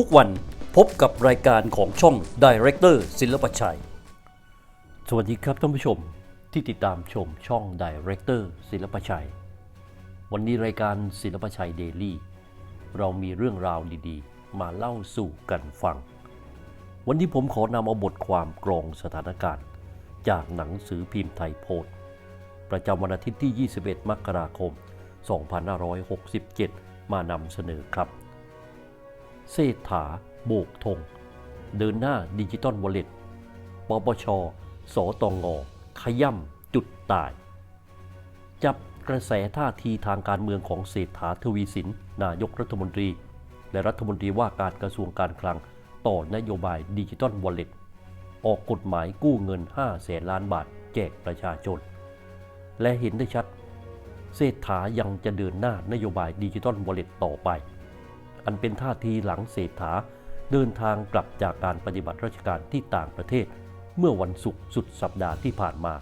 ทุกวันพบกับรายการของช่อง Director ศิลปชัย สวัสดีครับท่านผู้ชมที่ติดตามชมช่อง Director ศิลปชัย วันนี้รายการศิลปชัยเดลี่เรามีเรื่องราวดีๆ มาเล่าสู่กันฟัง วันนี้ผมขอนำเอาบทความกรองสถานการณ์ จากหนังสือพิมพ์ไทยโพสต์ประจำวันอาทิตย์ที่ 21 มกราคม 2567 มานำเสนอครับ เศรษฐาโบกธงเดินหน้าดิจิตอลวอลเล็ตปปช สตงขย่ำจุดตาย จับกระแสท่าทีทางการเมืองของเศรษฐาทวีสิน นายกรัฐมนตรี และรัฐมนตรีว่าการกระทรวงการคลัง ต่อนโยบายดิจิตอลวอลเล็ตออกกฎหมายกู้เงิน 5 แสนล้านบาท แจกประชาชน และเห็นได้ชัด เศรษฐายังจะเดินหน้านโยบายดิจิตอลวอลเล็ตต่อไป อันเป็นท่าทีหลังเศรษฐา เดินทางกลับจากการปฏิบัติราชการที่ต่างประเทศ เมื่อวันศุกร์สุดสัปดาห์ที่ผ่านมา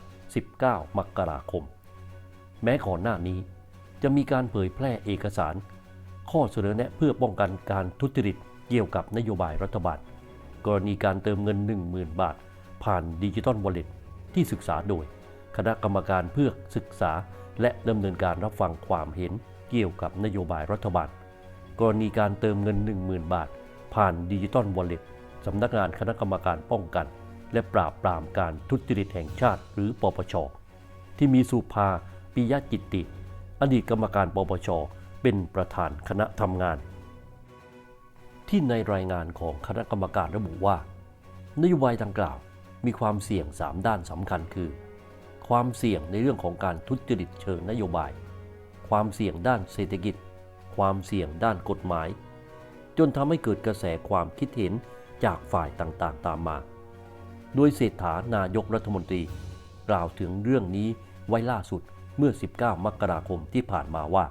19 มกราคม แม้ก่อนหน้านี้ จะมีการเผยแพร่เอกสาร ข้อเสนอแนะเพื่อป้องกันการทุจริตเกี่ยวกับนโยบายรัฐบาล กรณีการเติมเงิน 10,000 บาท ผ่านดิจิตอลวอลเล็ตที่ศึกษาโดย คณะกรรมการเพื่อศึกษาและดำเนินการรับฟังความเห็นเกี่ยวกับนโยบายรัฐบาล กรณีการเติมเงิน 10,000 บาท ผ่านดิจิตอลวอลเล็ตสำนักงานคณะกรรมการป้องกัน และปราบปรามการทุจริตแห่งชาติหรือปปช ที่มีสุภาปิยจิตติ อดีตกรรมการปปช เป็นประธานคณะทำงาน ที่ในรายงานของคณะกรรมการระบุว่านโยบายดังกล่าวมีความเสี่ยง 3 ด้านสำคัญคือ ความเสี่ยงในเรื่องของการทุจริตเชิงนโยบาย ความเสี่ยงด้านเศรษฐกิจ ความเสี่ยงด้านกฎหมาย จนทำให้เกิดกระแสความคิดเห็นจากฝ่ายต่างๆ ตามมา โดยเศรษฐานายกรัฐมนตรี กล่าวถึงเรื่องนี้ไว้ล่าสุดเมื่อ 19 มกราคมที่ผ่านมาว่า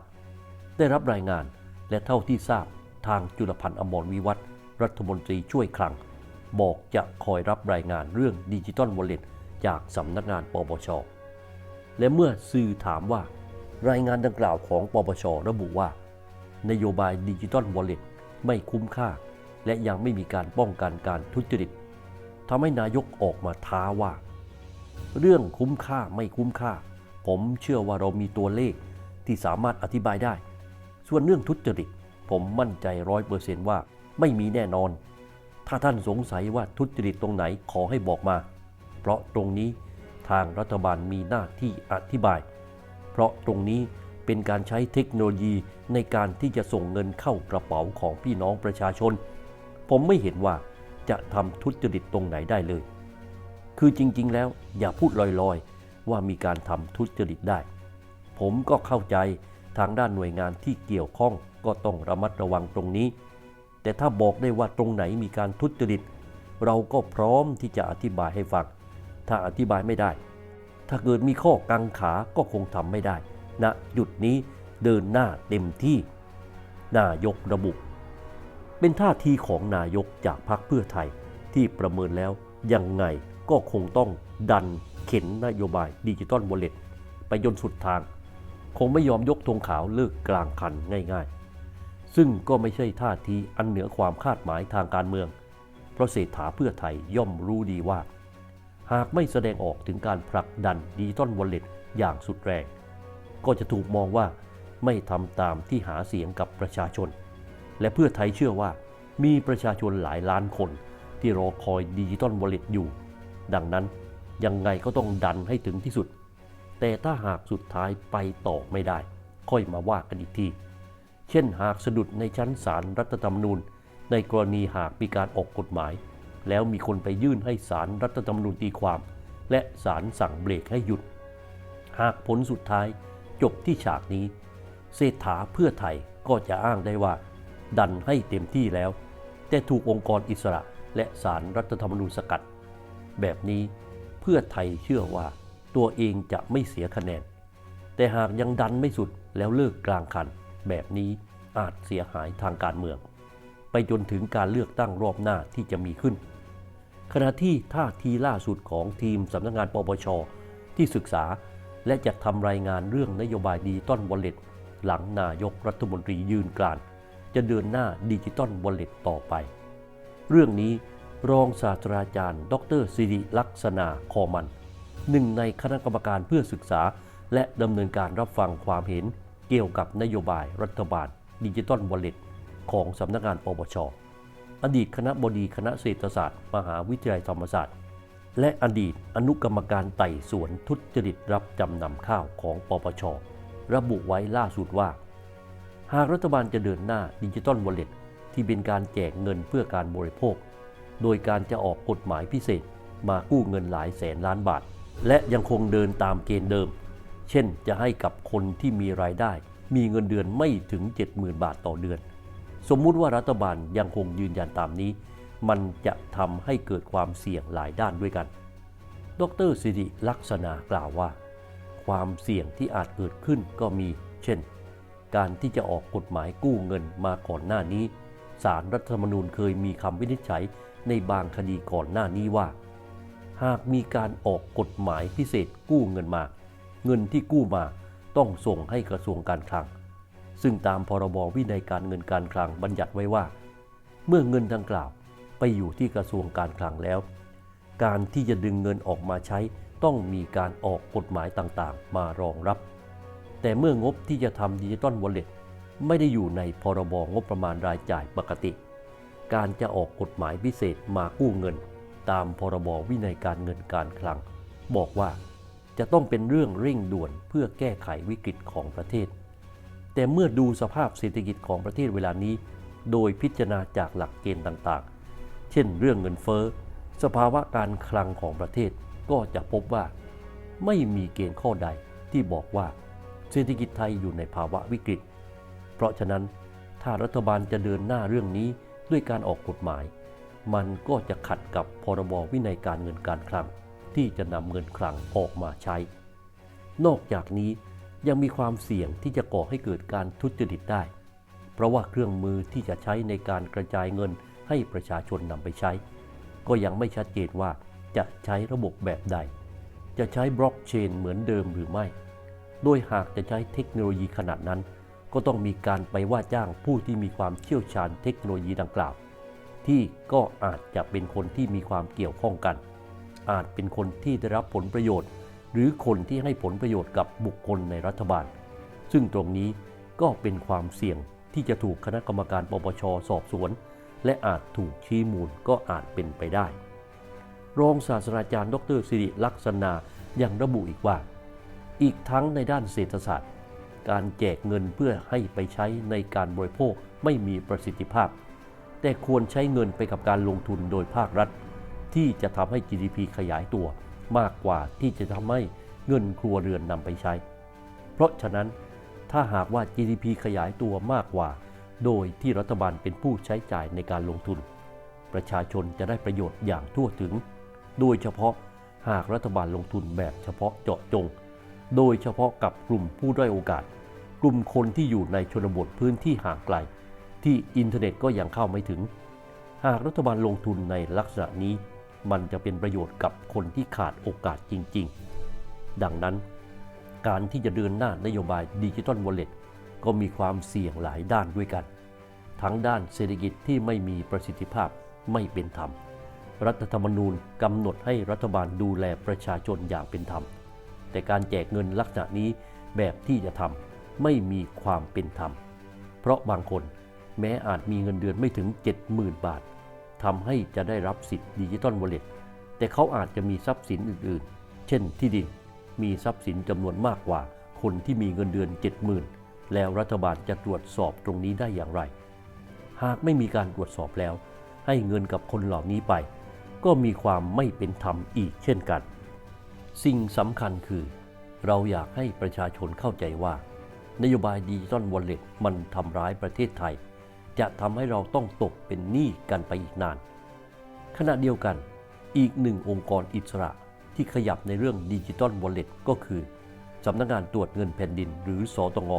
ได้รับรายงานและเท่าที่ทราบทางจุลพันธ์อมรวิวัฒรัฐมนตรีช่วยคลัง บอกจะคอยรับรายงานเรื่องดิจิตอลวอลเล็ตจากสำนักงานปปช และเมื่อสื่อถามว่า รายงานดังกล่าวของปปชระบุว่า นโยบายดิจิตอลวอลเล็ตไม่คุ้มค่า และยังไม่มีการป้องกันการทุจริตทำให้นายกออกมาท้าว่า เรื่องคุ้มค่าไม่คุ้มค่า ผมเชื่อว่าเรามีตัวเลขที่สามารถอธิบายได้ ส่วนเรื่องทุจริต ผมมั่นใจร้อยเปอร์เซนต์ว่าไม่มีแน่นอน ถ้าท่านสงสัยว่าทุจริตตรงไหนขอให้บอกมา เพราะตรงนี้ทางรัฐบาลมีหน้าที่อธิบาย เพราะตรงนี้ เป็นการใช้เทคโนโลยีในการที่จะส่งเงินเข้ากระเป๋าของพี่น้องประชาชน ผมไม่เห็นว่าจะทำทุจริตตรงไหนได้เลย คือจริงๆ แล้วอย่าพูดลอยๆ ว่ามีการทำทุจริตได้ ผมก็เข้าใจทางด้านหน่วยงานที่เกี่ยวข้องก็ต้องระมัดระวังตรงนี้ แต่ถ้าบอกได้ว่าตรงไหนมีการทุจริต เราก็พร้อมที่จะอธิบายให้ฟัง ถ้าอธิบายไม่ได้ ถ้าเกิดมีข้อกังขาก็คงทำไม่ได้ ณจุดนี้เดินหน้าเต็มที่ นายกระบุ เป็นท่าทีของนายกจากพรรคเพื่อไทยที่ประเมินแล้วยังไงก็คงต้องดันเข็นนโยบายดิจิตอลวอลเล็ตไปจนสุดทาง คงไม่ยอมยกธงขาวเลิกกลางคันง่ายๆ ซึ่งก็ไม่ใช่ท่าทีอันเหนือความคาดหมายทางการเมือง เพราะเศรษฐาเพื่อไทยย่อมรู้ดีว่า หากไม่แสดงออกถึงการผลักดันดิจิตอลวอลเล็ตอย่างสุดแรง ก็จะถูกมองว่าไม่ทำตามที่หาเสียงกับประชาชน และเพื่อไทยเชื่อว่า มีประชาชนหลายล้านคน ที่รอคอยดิจิตอลวอลเล็ตอยู่ ดังนั้นยังไงก็ต้องดันให้ถึงที่สุด แต่ถ้าหากสุดท้ายไปต่อไม่ได้ ค่อยมาว่ากันอีกที เช่นหากสะดุดในชั้นศาลรรัฐธรรมนูญ ในกรณีหากมีการออกกฎหมาย แล้วมีคนไปยื่นให้ศาลรรัฐธรรมนูญตีความ และศาลสั่งเบรกให้หยุด หากผลสุดท้าย จบที่ฉากนี้ เศรษฐาเพื่อไทยก็จะอ้างได้ว่า ดันให้เต็มที่แล้ว แต่ถูกองค์กรอิสระและศารรัฐธรรมนูญสกัด แบบนี้เพื่อไทยเชื่อว่าตัวเองจะไม่เสียคะแนน แต่หากยังดันไม่สุดแล้วเลิกกลางคัน แบบนี้อาจเสียหายทางการเมือง ไปจนถึงการเลือกตั้งรอบหน้าที่จะมีขึ้น ขณะที่ท่าทีล่าสุดของทีมสำนักงานปปชที่ศึกษา และจัดทำรายงานเรื่องนโยบายดิจิตอลวอลเล็ตหลังนายกรัฐมนตรียืนกรานจะเดินหน้าดิจิตอลวอลเล็ตต่อไป เรื่องนี้รองศาสตราจารย์ ดรสิริลักษณาคอมันหนึ่งในคณะกรรมการเพื่อศึกษา และดำเนินการรับฟังความเห็นเกี่ยวกับนโยบายรัฐบาลดิจิตอลวอลเล็ตของสำนักงานปปชอดีตคณะบดีคณะเศรษฐศาสตร์ มหาวิทยาลัยธรรมศาสตร์ และอดีตอนุกรรมการไต่สวนทุจริตรับจำนำข้าวของปปช ระบุไว้ล่าสุดว่า หากรัฐบาลจะเดินหน้าดิจิตอลวอลเล็ตที่เป็นการแจกเงินเพื่อการบริโภค โดยการจะออกกฎหมายพิเศษมากู้เงินหลายแสนล้านบาท และยังคงเดินตามเกณฑ์เดิม เช่นจะให้กับคนที่มีรายได้ มีเงินเดือนไม่ถึง 70,000 บาทต่อเดือน สมมุติว่ารัฐบาลยังคงยืนยันตามนี้ มันจะทำให้เกิดความเสี่ยงหลายด้านด้วยกัน ดรสิริลักษณะกล่าวว่า ความเสี่ยงที่อาจเกิดขึ้นก็มี เช่น การที่จะออกกฎหมายกู้เงินมาก่อนหน้านี้ศารรัฐธรรมนูญเคยมีคำวินิจฉัยในบางคดีก่อนหน้านี้ว่า หากมีการออกกฎหมายพิเศษกู้เงินมา เงินที่กู้มาต้องส่งให้กระทรวงการคลัง ซึ่งตามพรบวินัยการเงินการคลังบัญญัติไว้ว่า เมื่อเงินดังกล่าว ไปอยู่ที่กระทรวงการคลังแล้ว การที่จะดึงเงินออกมาใช้ต้องมีการออกกฎหมายต่างๆ มารองรับ แต่เมื่องบที่จะทำดิจิตอลวอลเล็ตไม่ได้อยู่ในพรบงบประมาณรายจ่ายปกติ การจะออกกฎหมายพิเศษมากู้เงิน ตามพรบวินัยการเงินการคลัง บอกว่าจะต้องเป็นเรื่องเร่งด่วนเพื่อแก้ไขวิกฤตของประเทศ แต่เมื่อดูสภาพเศรษฐกิจของประเทศเวลานี้ โดยพิจารณาจากหลักเกณฑ์ต่าง เช่นเรื่องเงินเฟ้อ สภาวะการคลังของประเทศก็จะพบว่าไม่มีเกณฑ์ข้อใดที่บอกว่าเศรษฐกิจไทยอยู่ในภาวะวิกฤต เพราะฉะนั้นถ้ารัฐบาลจะเดินหน้าเรื่องนี้ด้วยการออกกฎหมาย มันก็จะขัดกับพรบวินัยการเงินการคลัง ที่จะนำเงินคลังออกมาใช้ นอกจากนี้ยังมีความเสี่ยงที่จะก่อให้เกิดการทุจริตได้ เพราะว่าเครื่องมือที่จะใช้ในการกระจายเงิน ให้ประชาชนนำไปใช้ ก็ยังไม่ชัดเจนว่าจะใช้ระบบแบบใด จะใช้บล็อกเชนเหมือนเดิมหรือไม่ โดยหากจะใช้เทคโนโลยีขนาดนั้น ก็ต้องมีการไปว่าจ้างผู้ที่มีความเชี่ยวชาญเทคโนโลยีดังกล่าว ที่ก็อาจจะเป็นคนที่มีความเกี่ยวข้องกัน อาจเป็นคนที่ได้รับผลประโยชน์ หรือคนที่ให้ผลประโยชน์กับบุคคลในรัฐบาล ซึ่งตรงนี้ก็เป็นความเสี่ยงที่จะถูกคณะกรรมการปปชสอบสวน และอาจถูกชี้มูลก็อาจเป็นไปได้ รองศาสตราจารย์ ดรสิริลักษณายังระบุอีกว่า อีกทั้งในด้านเศรษฐศาสตร์ การแจกเงินเพื่อให้ไปใช้ในการบริโภคไม่มีประสิทธิภาพ แต่ควรใช้เงินไปกับการลงทุนโดยภาครัฐ ที่จะทำให้ GDP ขยายตัวมากกว่าที่จะทำให้เงินครัวเรือนนำไปใช้ เพราะฉะนั้นถ้าหากว่า GDP ขยายตัวมากกว่า โดยที่รัฐบาลเป็นผู้ใช้จ่ายในการลงทุน ประชาชนจะได้ประโยชน์อย่างทั่วถึง โดยเฉพาะหากรัฐบาลลงทุนแบบเฉพาะเจาะจง โดยเฉพาะกับกลุ่มผู้ด้อยโอกาส กลุ่มคนที่อยู่ในชนบทพื้นที่ห่างไกล ที่อินเทอร์เน็ตก็ยังเข้าไม่ถึง หากรัฐบาลลงทุนในลักษณะนี้ มันจะเป็นประโยชน์กับคนที่ขาดโอกาสจริง ๆ ดังนั้น การที่จะเดินหน้านโยบายดิจิทัลวอลเล็ต ก็มีความเสี่ยงหลายด้านด้วยกัน ทั้งด้านเศรษฐกิจที่ไม่มีประสิทธิภาพไม่เป็นธรรม รัฐธรรมนูญกำหนดให้รัฐบาลดูแลประชาชนอย่างเป็นธรรม แต่การแจกเงินลักษณะนี้แบบที่จะทำไม่มีความเป็นธรรม เพราะบางคนแม้อาจมีเงินเดือนไม่ถึง 70,000 บาททำให้จะได้รับสิทธิ์ดิจิตอลวอลเล็ตแต่เขาอาจจะมีทรัพย์สินอื่น ๆ เช่นที่ดินมีทรัพย์สินจำนวนมากกว่าคนที่มีเงินเดือน 70,000 แล้วรัฐบาลจะตรวจสอบตรงนี้ได้อย่างไร หากไม่มีการตรวจสอบแล้ว ให้เงินกับคนเหล่านี้ไป ก็มีความไม่เป็นธรรมอีกเช่นกัน สิ่งสำคัญคือ เราอยากให้ประชาชนเข้าใจว่า นโยบายดิจิตอลวอลเล็ตมันทำร้ายประเทศไทย จะทำให้เราต้องตกเป็นหนี้กันไปอีกนาน ขณะเดียวกัน อีกหนึ่งองค์กรอิสระที่ขยับในเรื่องดิจิตอลวอลเล็ตก็คือสำนักงานตรวจเงินแผ่นดินหรือสอตง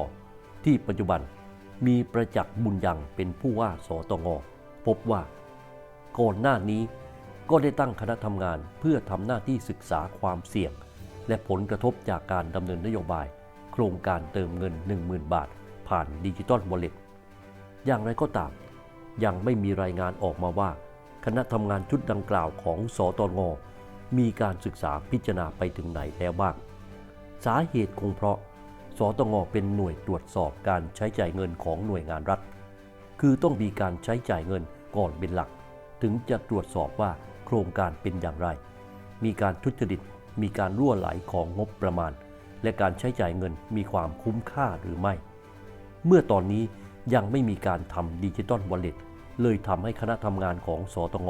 ที่ปัจจุบันมีประจักษ์บุญยังเป็นผู้ว่าสตงพบว่า ก่อนหน้านี้ก็ได้ตั้งคณะทำงานเพื่อทำหน้าที่ศึกษาความเสี่ยง และผลกระทบจากการดำเนินนโยบาย โครงการเติมเงิน 10,000 บาท ผ่านดิจิตอลวอลเล็ตอย่างไรก็ตาม ยังไม่มีรายงานออกมาว่า คณะทำงานชุดดังกล่าวของสตงมีการศึกษาพิจารณาไปถึงไหนแล้วบ้าง สาเหตุคงเพราะ สตงเป็นหน่วยตรวจสอบการใช้จ่ายเงินของหน่วยงานรัฐ คือต้องมีการใช้จ่ายเงินก่อนเป็นหลัก ถึงจะตรวจสอบว่าโครงการเป็นอย่างไร มีการทุจริต มีการรั่วไหลของงบประมาณ และการใช้จ่ายเงินมีความคุ้มค่าหรือไม่ เมื่อตอนนี้ยังไม่มีการทำดิจิตอลวอลเล็ตเลยทำให้คณะทำงานของสตง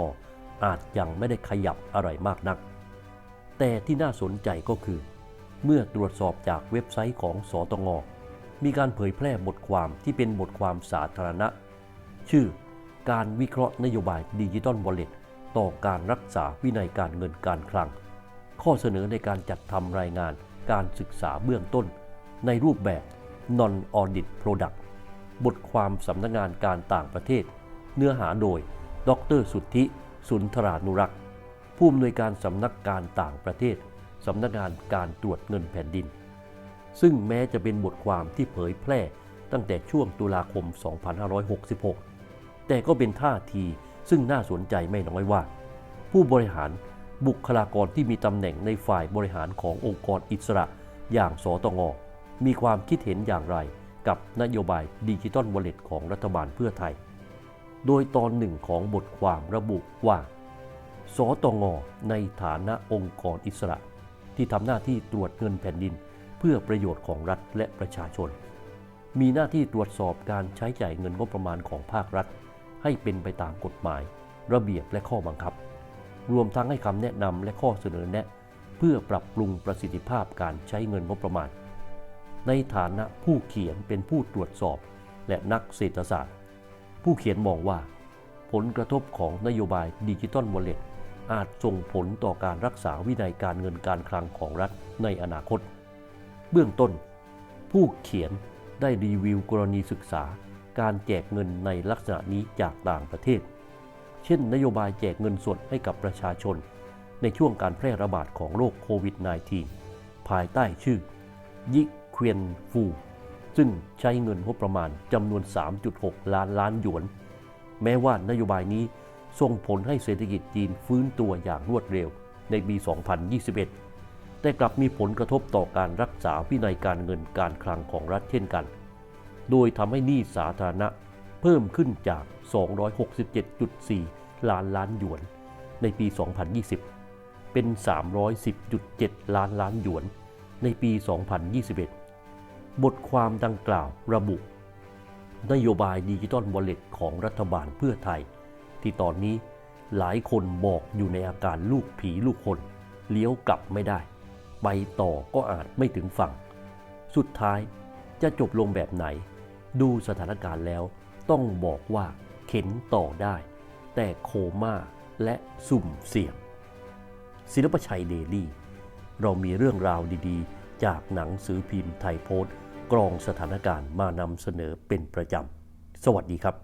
อาจยังไม่ได้ขยับอะไรมากนัก แต่ที่น่าสนใจก็คือ เมื่อตรวจสอบจากเว็บไซต์ของสตง มีการเผยแพร่บทความที่เป็นบทความสาธารณะ ชื่อ การวิเคราะห์นโยบายดิจิตอลวอลเล็ตต่อการรักษาวินัยการเงินการคลัง ข้อเสนอในการจัดทำรายงานการศึกษาเบื้องต้น ในรูปแบบ non audit product บทความสำนักงานการต่างประเทศ เนื้อหาโดย ดรสุทธิ สุนทรานุรักษ์ ผู้อำนวยการสำนักการต่างประเทศ สำนักงานการตรวจเงินแผ่นดิน ซึ่งแม้จะเป็นบทความที่เผยแพร่ตั้งแต่ช่วงตุลาคม 2566 แต่ก็เป็นท่าทีซึ่งน่าสนใจไม่น้อยว่า ผู้บริหารบุคลากรที่มีตำแหน่งในฝ่ายบริหารขององค์กรอิสระอย่างสตงมีความคิดเห็นอย่างไรกับนโยบายดิจิตอลวอลเล็ตของรัฐบาลเพื่อไทย โดยตอนหนึ่งของบทความระบุว่า สตงในฐานะองค์กรอิสระ ที่ทำหน้าที่ตรวจเงินแผ่นดิน เพื่อประโยชน์ของรัฐและประชาชน มีหน้าที่ตรวจสอบการใช้จ่ายเงินงบประมาณของภาครัฐ ให้เป็นไปตามกฎหมาย ระเบียบและข้อบังคับ รวมทั้งให้คำแนะนำและข้อเสนอแนะ เพื่อปรับปรุงประสิทธิภาพการใช้เงินงบประมาณ ในฐานะผู้เขียนเป็นผู้ตรวจสอบ และนักเศรษฐศาสตร์ ผู้เขียนมองว่า ผลกระทบของนโยบายดิจิตอลวอลเล็ต อาจส่งผลต่อการรักษาวินัยการเงินการคลังของรัฐในอนาคต เบื้องต้น ผู้เขียนได้รีวิวกรณีศึกษา การแจกเงินในลักษณะนี้จากต่างประเทศ เช่น นโยบายแจกเงินสดให้กับประชาชน ในช่วงการแพร่ระบาดของโรคโควิด -19 ภายใต้ชื่อ ยิเควียนฟู ซึ่งใช้เงินงบประมาณจำนวน 3.6 ล้านล้านหยวน แม้ว่านโยบายนี้ ส่งผลให้เศรษฐกิจจีนฟื้นตัวอย่างรวดเร็วในปี 2021 แต่กลับมีผลกระทบต่อการรักษาวินัยการเงินการคลังของรัฐเช่นกัน โดยทำให้หนี้สาธารณะเพิ่มขึ้นจาก 267.4 ล้านล้านหยวน ในปี 2020 เป็น 310.7 ล้านล้านหยวน ในปี 2021 บทความดังกล่าวระบุ นโยบายดิจิตอลวอลเล็ตของรัฐบาลเพื่อไทย ที่ตอนนี้หลายคนบอกอยู่ในอาการลูกผีลูกคน เลี้ยวกลับไม่ได้ ไปต่อก็อาจไม่ถึงฝั่ง สุดท้ายจะจบลงแบบไหน ดูสถานการณ์แล้วต้องบอกว่าเข็นต่อได้ แต่โคม่าและสุ่มเสี่ยง ศิลปชัยเดลี่ เรามีเรื่องราวดีๆ จากหนังสือพิมพ์ไทยโพสต์กรองสถานการณ์มานำเสนอเป็นประจำ สวัสดีครับ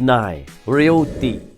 789 Realty